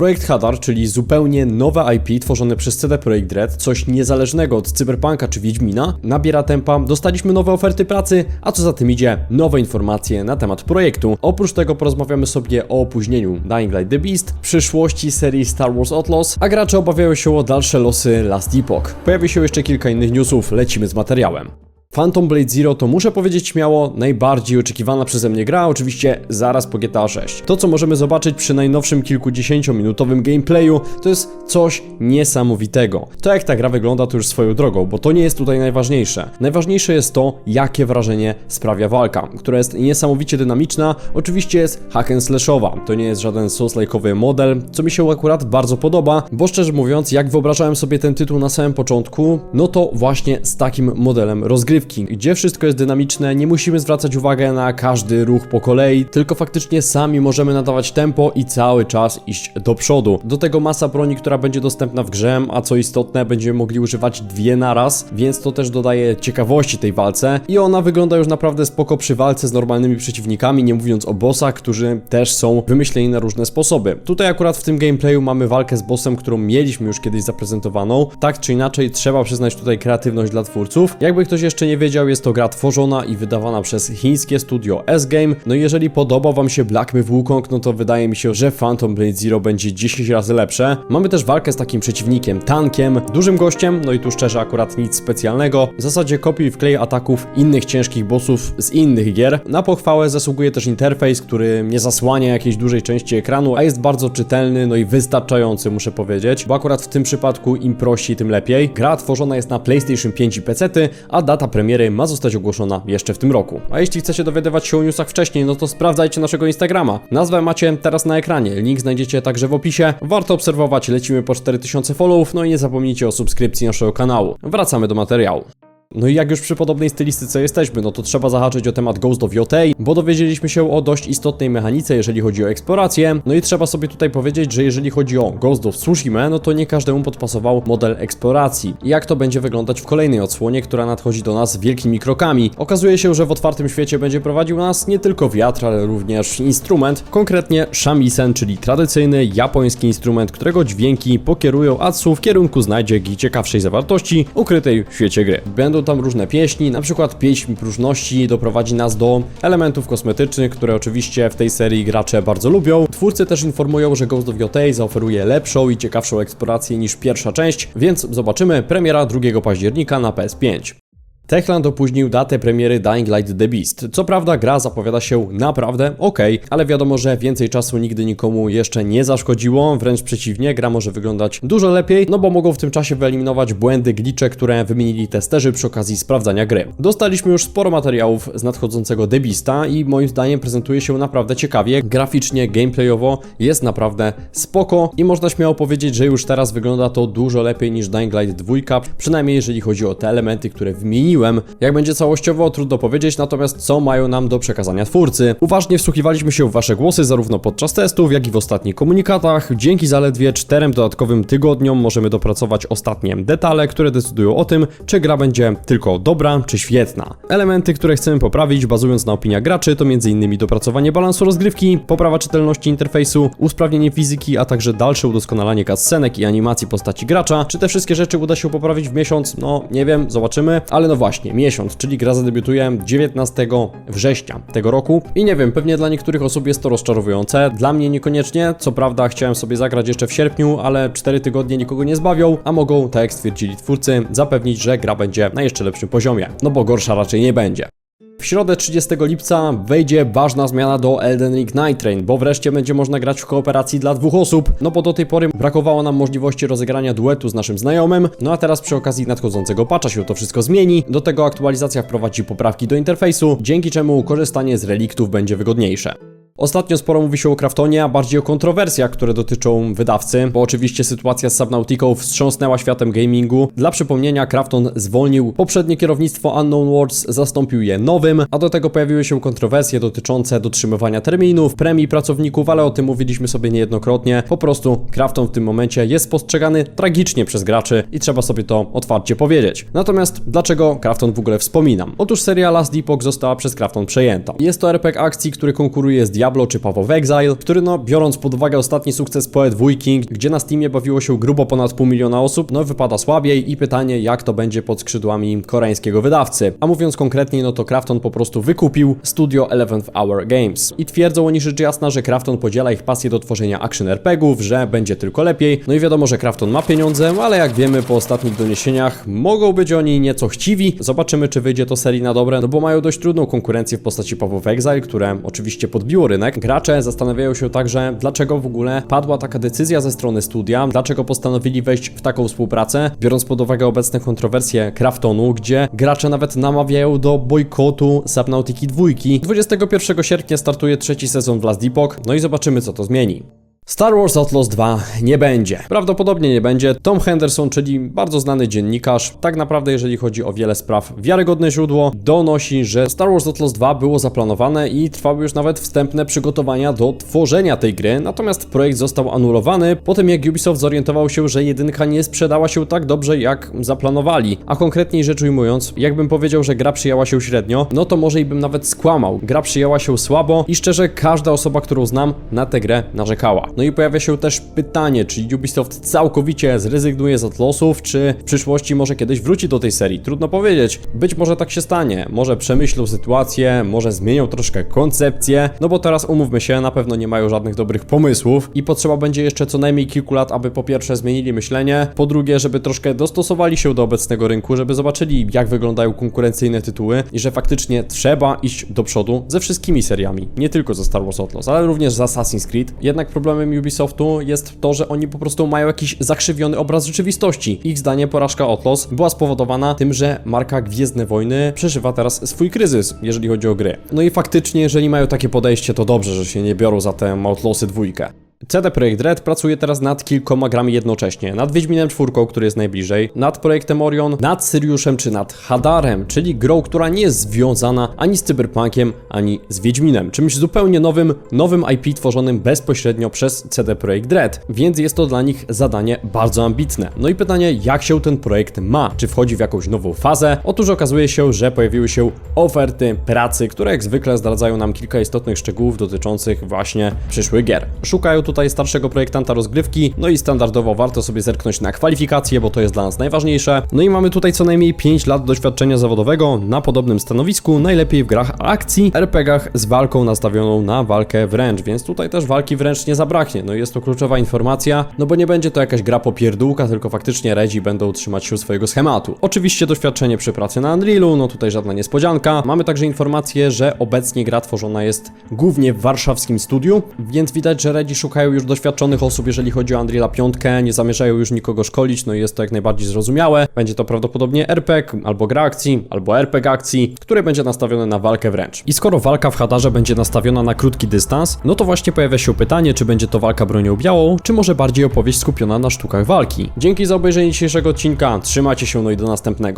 Projekt Hadar, czyli zupełnie nowe IP tworzone przez CD Projekt Red, coś niezależnego od Cyberpunka czy Wiedźmina, nabiera tempa, dostaliśmy nowe oferty pracy, a co za tym idzie, nowe informacje na temat projektu. Oprócz tego porozmawiamy sobie o opóźnieniu Dying Light The Beast, przyszłości serii Star Wars Outlaws, a gracze obawiają się o dalsze losy Last Epoch. Pojawi się jeszcze kilka innych newsów, lecimy z materiałem. Phantom Blade Zero to muszę powiedzieć śmiało najbardziej oczekiwana przeze mnie gra, oczywiście zaraz po GTA 6. To co możemy zobaczyć przy najnowszym kilkudziesięciominutowym gameplayu to jest coś niesamowitego. To jak ta gra wygląda to już swoją drogą, bo to nie jest tutaj najważniejsze. Najważniejsze jest to jakie wrażenie sprawia walka, która jest niesamowicie dynamiczna, oczywiście jest hack and slashowa. To nie jest żaden souls-like'owy model, co mi się akurat bardzo podoba, bo szczerze mówiąc jak wyobrażałem sobie ten tytuł na samym początku, no to właśnie z takim modelem rozgrywki gdzie wszystko jest dynamiczne, nie musimy zwracać uwagi na każdy ruch po kolei, tylko faktycznie sami możemy nadawać tempo i cały czas iść do przodu. Do tego masa broni, która będzie dostępna w grze, a co istotne, będziemy mogli używać dwie naraz, więc to też dodaje ciekawości tej walce i ona wygląda już naprawdę spoko przy walce z normalnymi przeciwnikami, nie mówiąc o bossach, którzy też są wymyśleni na różne sposoby. Tutaj akurat w tym gameplayu mamy walkę z bossem, którą mieliśmy już kiedyś zaprezentowaną. Tak czy inaczej, trzeba przyznać tutaj kreatywność dla twórców. Jakby ktoś jeszcze nie wiedział, jest to gra tworzona i wydawana przez chińskie studio S-Game. No i jeżeli podoba Wam się Black Myth Wukong, no to wydaje mi się, że Phantom Blade Zero będzie 10 razy lepsze. Mamy też walkę z takim przeciwnikiem, tankiem, dużym gościem, no i tu szczerze akurat nic specjalnego. W zasadzie kopiuj wklej ataków innych ciężkich bossów z innych gier. Na pochwałę zasługuje też interfejs, który nie zasłania jakiejś dużej części ekranu, a jest bardzo czytelny, no i wystarczający muszę powiedzieć, bo akurat w tym przypadku im prościej, tym lepiej. Gra tworzona jest na PlayStation 5 i PC, a data premiery ma zostać ogłoszona jeszcze w tym roku. A jeśli chcecie dowiadywać się o newsach wcześniej, no to sprawdzajcie naszego Instagrama. Nazwę macie teraz na ekranie, link znajdziecie także w opisie. Warto obserwować, lecimy po 4000 followów, no i nie zapomnijcie o subskrypcji naszego kanału. Wracamy do materiału. No i jak już przy podobnej stylistyce jesteśmy, no to trzeba zahaczyć o temat Ghost of Yotei, bo dowiedzieliśmy się o dość istotnej mechanice, jeżeli chodzi o eksplorację. No i trzeba sobie tutaj powiedzieć, że jeżeli chodzi o Ghost of Tsushima, no to nie każdemu podpasował model eksploracji. Jak to będzie wyglądać w kolejnej odsłonie, która nadchodzi do nas wielkimi krokami. Okazuje się, że w otwartym świecie będzie prowadził nas nie tylko wiatr, ale również instrument, konkretnie shamisen, czyli tradycyjny japoński instrument, którego dźwięki pokierują Atsu w kierunku znajdziek ciekawszej zawartości ukrytej w świecie gry. Będą będą tam różne pieśni, na przykład pieśń próżności doprowadzi nas do elementów kosmetycznych, które oczywiście w tej serii gracze bardzo lubią. Twórcy też informują, że Ghost of Yotei zaoferuje lepszą i ciekawszą eksplorację niż pierwsza część, więc zobaczymy premiera 2 października na PS5. Techland opóźnił datę premiery Dying Light The Beast. Co prawda gra zapowiada się naprawdę ok, ale wiadomo, że więcej czasu nigdy nikomu jeszcze nie zaszkodziło, wręcz przeciwnie, gra może wyglądać dużo lepiej, no bo mogą w tym czasie wyeliminować błędy, glicze, które wymienili testerzy przy okazji sprawdzania gry. Dostaliśmy już sporo materiałów z nadchodzącego The Beasta i moim zdaniem prezentuje się naprawdę ciekawie, graficznie, gameplayowo jest naprawdę spoko i można śmiało powiedzieć, że już teraz wygląda to dużo lepiej niż Dying Light 2, przynajmniej jeżeli chodzi o te elementy, które jak będzie całościowo, trudno powiedzieć, natomiast co mają nam do przekazania twórcy. Uważnie wsłuchiwaliśmy się w Wasze głosy zarówno podczas testów, jak i w ostatnich komunikatach. Dzięki zaledwie czterem dodatkowym tygodniom możemy dopracować ostatnie detale, które decydują o tym, czy gra będzie tylko dobra, czy świetna. Elementy, które chcemy poprawić, bazując na opiniach graczy, to m.in. dopracowanie balansu rozgrywki, poprawa czytelności interfejsu, usprawnienie fizyki, a także dalsze udoskonalanie cutscenek i animacji postaci gracza. Czy te wszystkie rzeczy uda się poprawić w miesiąc? No, nie wiem, zobaczymy, ale no właśnie właśnie, miesiąc, czyli gra zadebiutuje 19 września tego roku. I nie wiem, pewnie dla niektórych osób jest to rozczarowujące, dla mnie niekoniecznie. Co prawda chciałem sobie zagrać jeszcze w sierpniu, ale 4 tygodnie nikogo nie zbawią, a mogą, tak jak stwierdzili twórcy, zapewnić, że gra będzie na jeszcze lepszym poziomie. No bo gorsza raczej nie będzie. W środę 30 lipca wejdzie ważna zmiana do Elden Ring Night Train, bo wreszcie będzie można grać w kooperacji dla dwóch osób, no bo do tej pory brakowało nam możliwości rozegrania duetu z naszym znajomym, no a teraz przy okazji nadchodzącego patcha się to wszystko zmieni, do tego aktualizacja wprowadzi poprawki do interfejsu, dzięki czemu korzystanie z reliktów będzie wygodniejsze. Ostatnio sporo mówi się o Kraftonie, a bardziej o kontrowersjach, które dotyczą wydawcy, bo oczywiście sytuacja z Subnautiką wstrząsnęła światem gamingu. Dla przypomnienia, Krafton zwolnił poprzednie kierownictwo Unknown Worlds, zastąpił je nowym, a do tego pojawiły się kontrowersje dotyczące dotrzymywania terminów, premii pracowników, ale o tym mówiliśmy sobie niejednokrotnie. Po prostu Krafton w tym momencie jest postrzegany tragicznie przez graczy i trzeba sobie to otwarcie powiedzieć. Natomiast dlaczego Krafton w ogóle wspominam? Otóż seria Last Epoch została przez Krafton przejęta. Jest to RPG akcji, który konkuruje z Diablo Diablo czy Path of Exile, który no, biorąc pod uwagę ostatni sukces Poet King, gdzie na Steamie bawiło się grubo ponad pół miliona osób, no wypada słabiej i pytanie, jak to będzie pod skrzydłami koreańskiego wydawcy. A mówiąc konkretniej, no to Krafton po prostu wykupił studio 11th Hour Games. I twierdzą oni rzecz jasna, że Krafton podziela ich pasję do tworzenia action RPGów, że będzie tylko lepiej. No i wiadomo, że Krafton ma pieniądze, ale jak wiemy po ostatnich doniesieniach, mogą być oni nieco chciwi. Zobaczymy, czy wyjdzie to serii na dobre, no bo mają dość trudną konkurencję w postaci Path Exile, które oczywiście podbiło rynek. Gracze zastanawiają się także, dlaczego w ogóle padła taka decyzja ze strony studia, dlaczego postanowili wejść w taką współpracę, biorąc pod uwagę obecne kontrowersje Kraftonu, gdzie gracze nawet namawiają do bojkotu Subnautiki 2. 21 sierpnia startuje trzeci sezon w Last Epoch, no i zobaczymy co to zmieni. Star Wars Outlaws 2 nie będzie. Prawdopodobnie nie będzie. Tom Henderson, czyli bardzo znany dziennikarz, tak naprawdę jeżeli chodzi o wiele spraw, wiarygodne źródło, donosi, że Star Wars Outlaws 2 było zaplanowane i trwały już nawet wstępne przygotowania do tworzenia tej gry, natomiast projekt został anulowany po tym jak Ubisoft zorientował się, że jedynka nie sprzedała się tak dobrze jak zaplanowali. A konkretniej rzecz ujmując, jakbym powiedział, że gra przyjęła się średnio, no to może i bym nawet skłamał. Gra przyjęła się słabo i szczerze każda osoba, którą znam na tę grę narzekała. No i pojawia się też pytanie, czy Ubisoft całkowicie zrezygnuje z Atlosów, czy w przyszłości może kiedyś wróci do tej serii. Trudno powiedzieć. Być może tak się stanie. Może przemyślą sytuację, może zmienią troszkę koncepcję, no bo teraz umówmy się, na pewno nie mają żadnych dobrych pomysłów i potrzeba będzie jeszcze co najmniej kilku lat, aby po pierwsze zmienili myślenie, po drugie, żeby troszkę dostosowali się do obecnego rynku, żeby zobaczyli jak wyglądają konkurencyjne tytuły i że faktycznie trzeba iść do przodu ze wszystkimi seriami, nie tylko ze Star Wars Outlaws, ale również z Assassin's Creed. Jednak problemem Ubisoftu jest to, że oni po prostu mają jakiś zakrzywiony obraz rzeczywistości. Ich zdaniem porażka Outlaws była spowodowana tym, że marka Gwiezdne Wojny przeżywa teraz swój kryzys, jeżeli chodzi o gry. No i faktycznie, jeżeli mają takie podejście, to dobrze, że się nie biorą za tę Outlawsy dwójkę. CD Projekt Red pracuje teraz nad kilkoma grami jednocześnie. Nad Wiedźminem 4, który jest najbliżej, nad projektem Orion, nad Syriuszem czy nad Hadarem, czyli grą, która nie jest związana ani z Cyberpunkiem, ani z Wiedźminem. Czymś zupełnie nowym, nowym IP tworzonym bezpośrednio przez CD Projekt Red. Więc jest to dla nich zadanie bardzo ambitne. No i pytanie, jak się ten projekt ma? Czy wchodzi w jakąś nową fazę? Otóż okazuje się, że pojawiły się oferty pracy, które jak zwykle zdradzają nam kilka istotnych szczegółów dotyczących właśnie przyszłych gier. Szukają tutaj starszego projektanta rozgrywki, no i standardowo warto sobie zerknąć na kwalifikacje, bo to jest dla nas najważniejsze. No i mamy tutaj co najmniej 5 lat doświadczenia zawodowego na podobnym stanowisku, najlepiej w grach akcji, RPGach z walką nastawioną na walkę wręcz, więc tutaj też walki wręcz nie zabraknie. No i jest to kluczowa informacja, no bo nie będzie to jakaś gra popierdółka, tylko faktycznie redzi będą trzymać się swojego schematu. Oczywiście doświadczenie przy pracy na Unrealu, no tutaj żadna niespodzianka. Mamy także informację, że obecnie gra tworzona jest głównie w warszawskim studiu, więc widać, że redzi szukają już doświadczonych osób, jeżeli chodzi o Unreala 5, nie zamierzają już nikogo szkolić, no i jest to jak najbardziej zrozumiałe. Będzie to prawdopodobnie RPG, albo gra akcji, albo RPG akcji, które będzie nastawione na walkę wręcz. I skoro walka w Hadarze będzie nastawiona na krótki dystans, no to właśnie pojawia się pytanie, czy będzie to walka bronią białą, czy może bardziej opowieść skupiona na sztukach walki. Dzięki za obejrzenie dzisiejszego odcinka, trzymajcie się no i do następnego.